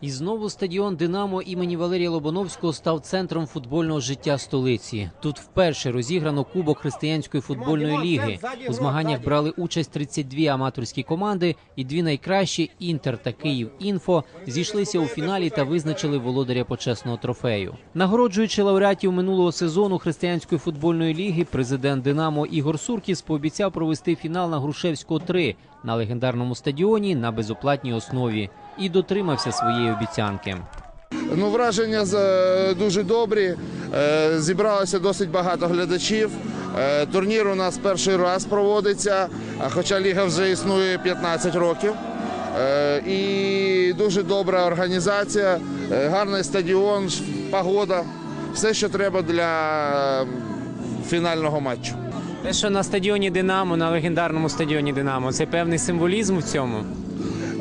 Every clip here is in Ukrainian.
І знову стадіон Динамо імені Валерія Лобановського став центром футбольного життя столиці. Тут вперше розіграно Кубок християнської футбольної ліги. У змаганнях брали участь 32 аматорські команди, і дві найкращі Інтер та Київ Інфо зійшлися у фіналі та визначили володаря почесного трофею. Нагороджуючи лауреатів минулого сезону християнської футбольної ліги, президент Динамо Ігор Суркіс пообіцяв провести фінал на Грушевського 3 на легендарному стадіоні на безоплатній основі і дотримався своєї обіцянки. Ну, враження дуже добрі. Е, Зібралося досить багато глядачів. Е, Турнір у нас перший раз проводиться, хоча ліга вже існує 15 років. Е, І дуже добра організація, е, гарний стадіон, погода. Все, що треба для фінального матчу. Те, що на стадіоні Динамо, на легендарному стадіоні Динамо, це певний символізм в цьому.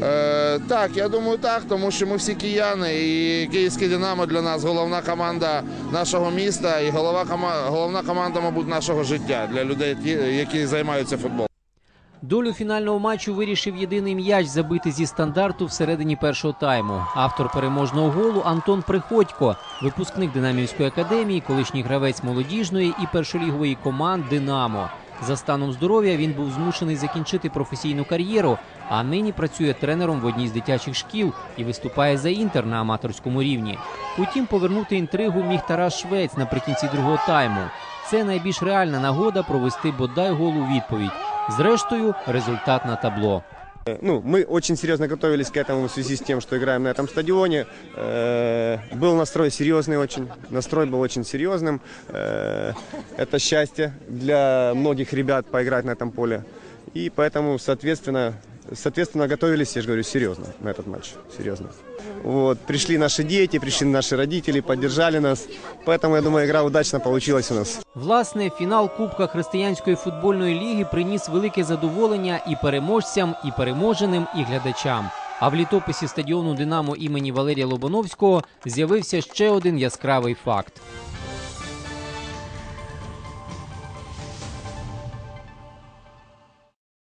Е, так, я думаю, так, тому що ми всі кияни, і київське Динамо для нас головна команда нашого міста і голова головна команда, мабуть, нашого життя для людей, які займаються футболом. Долю фінального матчу вирішив єдиний м'яч забити зі стандарту всередині першого тайму. Автор переможного голу Антон Приходько, випускник Динамівської академії, колишній гравець молодіжної і першолігової команд Динамо. За станом здоров'я він був змушений закінчити професійну кар'єру, а нині працює тренером в одній з дитячих шкіл і виступає за інтер на аматорському рівні. Утім, повернути інтригу міг Тарас Швець наприкінці другого тайму. Це найбільш реальна нагода провести бодай голу відповідь. Зрештою, результат на табло. Ну, мы очень серьезно готовились к этому в связи с тем, что играем на этом стадионе. Э, Был настрой серьезный очень, настрой был очень серьезным. Э, Это счастье для многих ребят поиграть на этом поле. И поэтому, соответственно, соответственно готовились, я же говорю, серьезно на этот матч, серьезно. Вот, пришли наши дети, пришли наши родители, поддержали нас. Поэтому, я думаю, игра удачно получилась у нас. Власне, фінал Кубка християнської футбольної ліги приніс велике задоволення і переможцям, і переможеним, і глядачам. А в літописі стадіону Динамо імені Валерія Лобановського з'явився ще один яскравий факт.